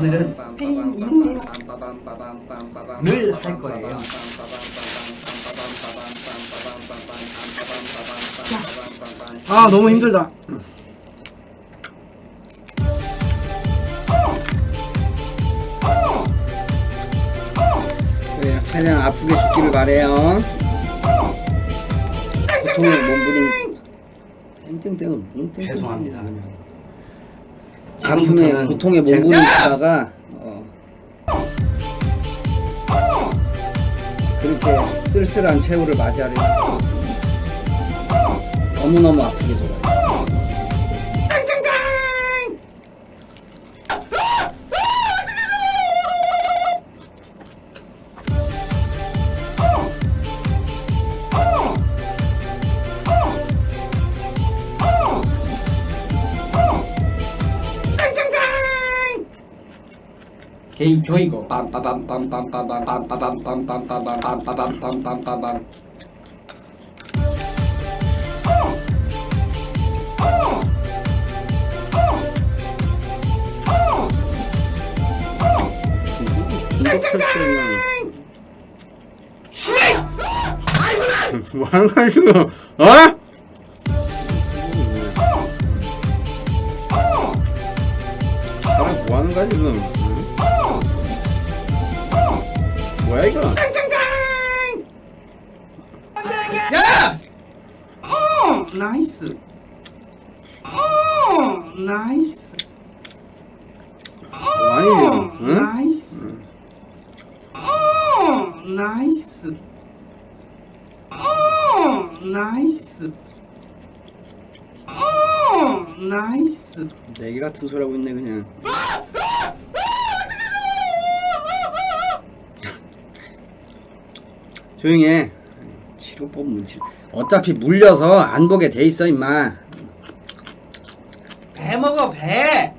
오늘은 페인 인을 할 거예요. 아 너무 힘들다. 그래요. 최대한 아프게 죽기를 바래요. 고통의 몸부림. 땡땡땡은 뭔 땡땡땡이야. 죄송합니다. 지금부터는 고통의 제가- 몸부림 치다가 어. 그렇게 쓸쓸한 최후를 맞이하려 너무너무 아프게 돌아요. 게이 교이고 빰빠밤빰빰빰빰빰빰빰빰빰빰빰빰빰빰빰빰빰빰 중독철저는 뭐 하는 거야 지금 어? 뭐 하는 거야 지금 뭐야 이거 야! 어 나이스. 어 나이스. 뭐 하니 지금 응? 나이스. 어 나이스. 어 나이스. 어 나이스. 내기 같은 소리 하고 있네 그냥 조용히 해. 치료법 문치료 어차피 물려서 안 보게 돼 있어 임마. 배 먹어 배